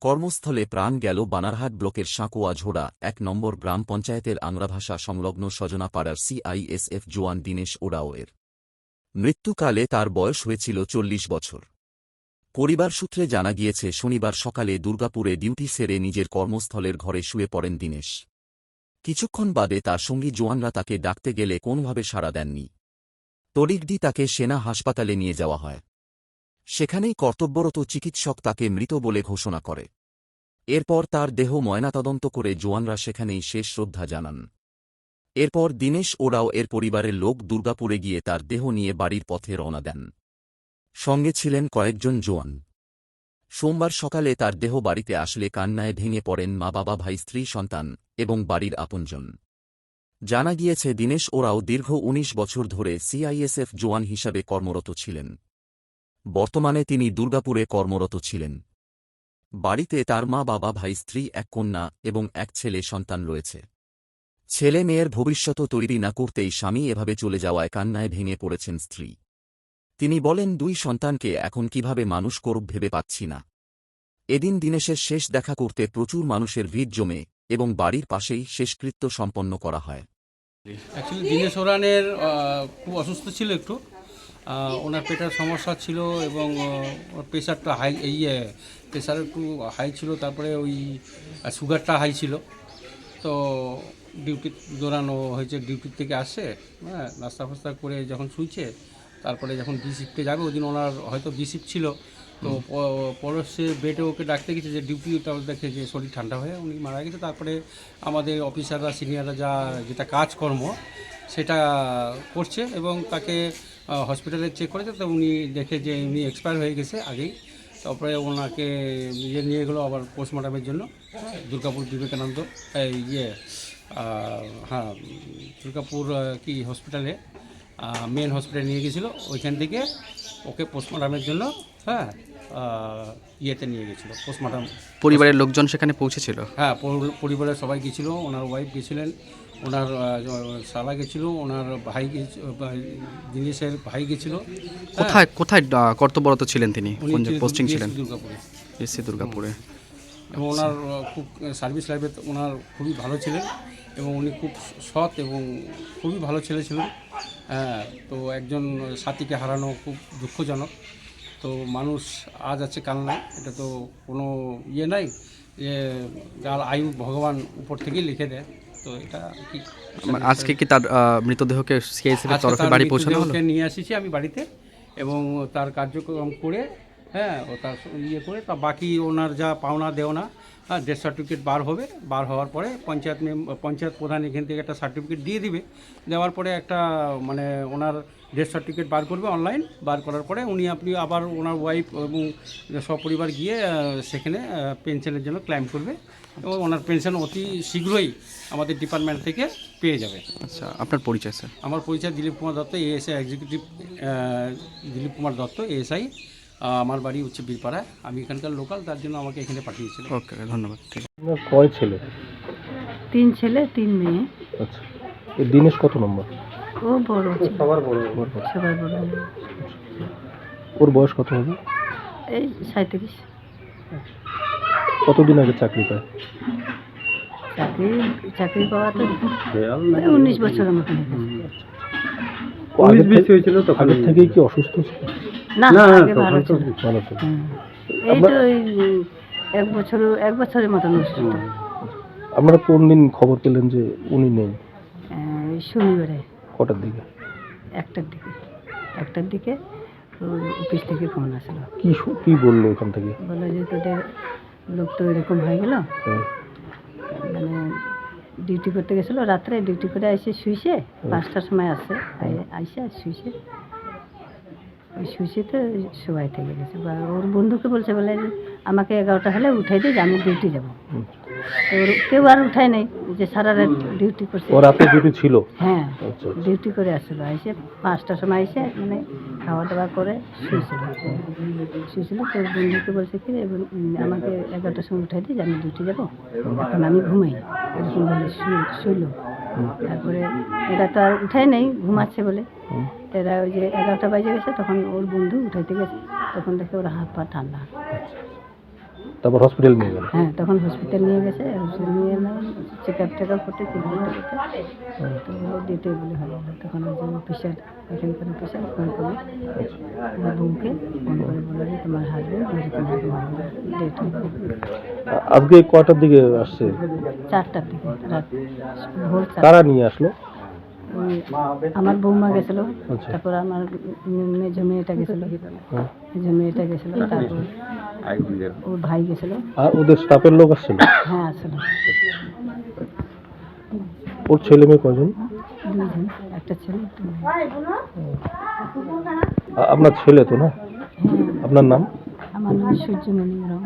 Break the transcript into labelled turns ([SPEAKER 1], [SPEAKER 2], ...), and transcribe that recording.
[SPEAKER 1] কর্মস্থলে প্রাণ গেল বানারহাট ব্লকের সাঁকোয়া ঝোড়া, এক নম্বর গ্রাম পঞ্চায়েতের আংরাভাষা সংলগ্ন সজনাপাড়ার সিআইএসএফ জোয়ান দীনেশ ওরাওয়ের। মৃত্যুকালে তার বয়স হয়েছিল চল্লিশ বছর। পরিবার সূত্রে জানা গিয়েছে, শনিবার সকালে দুর্গাপুরে ডিউটি সেরে নিজের কর্মস্থলের ঘরে শুয়ে পড়েন দীনেশ। কিছুক্ষণ বাদে তার সঙ্গী জোয়ানরা তাকে ডাকতে গেলে কোনোভাবে সাড়া দেননি। তড়িগডি তাকে সেনা হাসপাতালে নিয়ে যাওয়া হয়। সেখানেই কর্তব্যরত চিকিৎসক তাকে মৃত বলে ঘোষণা করে। এরপর তার দেহ ময়নাতদন্ত করে জোয়ানরা সেখানেই শেষ শ্রদ্ধা জানান। এরপর দীনেশ ওরাও এর পরিবারের লোক দুর্গাপুরে গিয়ে তার দেহ নিয়ে বাড়ির পথে রওনা দেন। সঙ্গে ছিলেন কয়েকজন জোয়ান। সোমবার সকালে তার দেহ বাড়িতে আসলে কান্নায় ভেঙে পড়েন মা বাবা ভাই, স্ত্রী, সন্তান এবং বাড়ির আপনজন। জানা গিয়েছে, দীনেশ ওরাও দীর্ঘ ১৯ বছর ধরে সিআইএসএফ জোয়ান হিসাবে কর্মরত ছিলেন। বর্তমানে তিনি দুর্গাপুরে কর্মরত ছিলেন। বাড়িতে তার মা, বাবা, ভাই, স্ত্রী, এক কন্যা এবং এক ছেলে সন্তান রয়েছে। ছেলে মেয়ের ভবিষ্যৎ তৈরি না করতেই স্বামী এভাবে চলে যাওয়ায় কান্নায় ভেঙে পড়েছেন স্ত্রী। তিনি বলেন, দুই সন্তানকে এখন কীভাবে মানুষ করব ভেবে পাচ্ছি না। এদিন দিনেশের শেষ দেখা করতে প্রচুর মানুষের ভিড় জমে এবং বাড়ির পাশেই শেষকৃত্য সম্পন্ন করা হয়।
[SPEAKER 2] অ্যাকচুয়ালি দীনেশ ওরানের খুব অসুস্থ ছিল একটু। ওনার পেটের সমস্যা ছিল এবং প্রেশারটা হাই ইয়ে প্রেশার একটু হাই ছিল তারপরে ওই সুগারটা হাই ছিল। তো ডিউটি দৌড়ানো হয়েছে ডিউটির থেকে আসে হ্যাঁ নাস্তা ফাস্তা করে যখন শুইছে তারপরে যখন বি শিফটে যাবে ওই দিন ওনার হয়তো বি শিফট ছিল। তো প- পরে সে বেডে ওকে ডাকতে গেছে যে ডিউটি ওটা দেখে যে শরীর ঠান্ডা হয়ে উনি মারা গেছে। তারপরে আমাদের অফিসাররা সিনিয়ররা যা যেটা কাজকর্ম সেটা করছে এবং তাকে হসপিটালে চেক করেছে তো উনি দেখে যে উনি এক্সপায়ার হয়ে গেছে আগেই। তারপরে ওনাকে ইয়ে নিয়ে গেলো আবার পোস্টমর্টমের জন্য। দুর্গাপুর বিবেকানন্দ এই ইয়ে হ্যাঁ দুর্গাপুর কি হসপিটালে মেন হসপিটালে নিয়ে গেছিল। ওইখান থেকে ওকে পোস্টমর্টমের জন্য হ্যাঁ ইয়েতে নিয়ে গেছিল পোস্টমর্টম
[SPEAKER 3] পরিবারের লোকজন সেখানে পৌঁছেছিল?
[SPEAKER 2] হ্যাঁ পরিবারের সবাই গেছিল ওনার ওয়াইফ গেছিলেন। ওনার শালা গেছিল ওনার ভাই জিনিসের ভাই গেছিল।
[SPEAKER 3] কোথায় কোথায় আহ, কর্তব্যরত ছিলেন তিনি? কোন পোস্টিং ছিলেন?
[SPEAKER 2] দুর্গাপুরে।
[SPEAKER 3] এসসি দুর্গাপুরে।
[SPEAKER 2] এবং ওনার খুব সার্ভিস লাইফে ওনার খুবই ভালো ছিলেন এবং উনি খুব সৎ এবং খুবই ভালো ছেলে ছিলেন। হ্যাঁ তো একজন সাথীকে হারানো খুব দুঃখজনক। তো মানুষ আজ আছে কাল নাই। এটা তো কোনো ইয়ে নাই যে যার আয়ু ভগবান উপর থেকেই লিখে দেয়। তো এটা কি
[SPEAKER 3] মানে আজকে কি তার মৃতদেহকে সিআইসিএফ এর তরফে বাড়ি পৌঁছানো হলো?
[SPEAKER 2] নিয়ে আসিছি আমি বাড়িতে এবং তার কার্যক্রম করে হ্যাঁ ও তার ইয়ে করে তা বাকি ওনার যা পাওনা দেওনা হ্যাঁ ডেথ সার্টিফিকেট বার হবে। বার হওয়ার পরে পঞ্চায়েত মেম পঞ্চায়েত প্রধান এখান থেকে একটা সার্টিফিকেট দিয়ে দিবে। দেওয়ার পরে একটা মানে ওনার ডেথ সার্টিফিকেট বার করবে অনলাইন বার করার পরে উনি আপনি আবার ওনার ওয়াইফ এবং সপরিবার গিয়ে সেখানে পেনশনের জন্য ক্লাইম করবে এবং ওনার পেনশন অতি শীঘ্রই আমাদের ডিপার্টমেন্ট থেকে পেয়ে যাবে।
[SPEAKER 3] আচ্ছা আপনার পরিচয় স্যার?
[SPEAKER 2] আমার পরিচয় Dilip Kumar Dutta ASI executive Dilip Kumar Dutta ASI আমার বাড়ি হচ্ছে বীরপাড়ায়। আমি এখানকার লোকাল তার জন্য আমাকে এখানে পাঠিয়েছিল
[SPEAKER 3] ওকে ধন্যবাদ। ঠিক আছে।
[SPEAKER 4] আপনার কয় ছেলে?
[SPEAKER 5] তিন ছেলে তিন মেয়ে।
[SPEAKER 4] আচ্ছা। এই দিনেশ কত নম্বর?
[SPEAKER 5] ও বড়
[SPEAKER 4] সবার বড়
[SPEAKER 5] সবাই বড়
[SPEAKER 4] ওর বয়স কত হবে?
[SPEAKER 5] এই সাঁত্রিশ
[SPEAKER 4] কতদিন আগে চাকরি পায়?
[SPEAKER 5] চাকরি চাকরি পাওয়া তো উনিশ বছরের মতো। হয়ে গেছে।
[SPEAKER 4] আগে বেশি হয়েছিল তো আগের থেকেই কি অসুস্থ ছিল?
[SPEAKER 5] না আগে ভালো ছিল।
[SPEAKER 4] ভালো ছিল।
[SPEAKER 5] হুম। এই তো উম, এক বছর এক বছরের মতন অসুস্থ
[SPEAKER 4] আপনারা কোন দিন খবর পেলেন যে উনি নেই?
[SPEAKER 5] আহ, এই শনিবারে।
[SPEAKER 4] কটার দিকে?
[SPEAKER 5] একটার দিকে। একটার দিকে অফিস থেকে ফোন আসলো।
[SPEAKER 4] কি শু- কি বলল ওখান থেকে?
[SPEAKER 5] বলল যে তোদের লোক তো এরকম হয়ে গেল।
[SPEAKER 4] হ্যাঁ,
[SPEAKER 5] মানে ডিউটি করতে গেছিল রাত্রে ডিউটি করে এসে শুইছে। পাঁচটার সময় আসে আই- আইসে আর শুইছে। ওই শুইছে তো সবাই থেকে গেছে। বা ওর বন্ধুকে বলছে বলে যে আমাকে এগারোটা হলে উঠাই দিই যে আমি ডিউটি যাব। ওর কেউ আর উঠায় নাই যে সারা রাত ডিউটি করছে।
[SPEAKER 4] ও রাতে ডিউটি ছিল?
[SPEAKER 5] হ্যাঁ
[SPEAKER 4] আচ্ছা
[SPEAKER 5] ডিউটি করে আসলো। এসে পাঁচটার সময় এসে মানে খাওয়া দাওয়া করে শুয়েছিল। শুয়েছিল তোর বন্ধুকে বলছে কি আমাকে এগারোটার সময় উঠাই দিই যে আমি ডিউটি যাব। এখন আমি ঘুমাই। এরকম বলে শুয়ে শুইল। তারপরে এটা তো আর উঠায় নেই ঘুমাচ্ছে বলে। এরা ওই যে এগারোটা বাজে গেছে তখন ওর বন্ধু উঠাইতে গেছে। তখন দেখে ওরা হাত পা ঠান্ডা।
[SPEAKER 4] তারপর হসপিটাল নিয়ে গেল?
[SPEAKER 5] হ্যাঁ তখন হসপিটাল নিয়ে গেছে হসপিটাল নিয়ে এলাম চেক আপ টেক আপ করতে চেক করতে করতে তো ডেটে বলে হলো না। তখন অফিসার এখানকার অফিসার ফোন করে আমার ফোন করে বলে যে তোমার হাজবেন্ড এরকম এরকম ডেট
[SPEAKER 4] আজকে কটার দিকে আসছে?
[SPEAKER 5] চারটার দিকে রাত ভোর
[SPEAKER 4] কারা নিয়ে আসলো?
[SPEAKER 5] আমার বৌমা গেছিল
[SPEAKER 4] আচ্ছা।
[SPEAKER 5] তারপর আমার মেজো মেয়েটা গেছিল
[SPEAKER 4] হ্যাঁ।
[SPEAKER 5] মেজো মেয়েটা গেছিল তারপর ওর ভাই গেছিল।
[SPEAKER 4] আর ওদের স্টাফের লোক আসছিল?
[SPEAKER 5] হ্যাঁ আসলো
[SPEAKER 4] ওর ছেলে মেয়ে কজন
[SPEAKER 5] দুইজন একটা ছেলে
[SPEAKER 4] আপনার ছেলে তো না?
[SPEAKER 5] হ্যাঁ।
[SPEAKER 4] আপনার নাম?
[SPEAKER 5] আমার নাম সূর্যমণি রাও।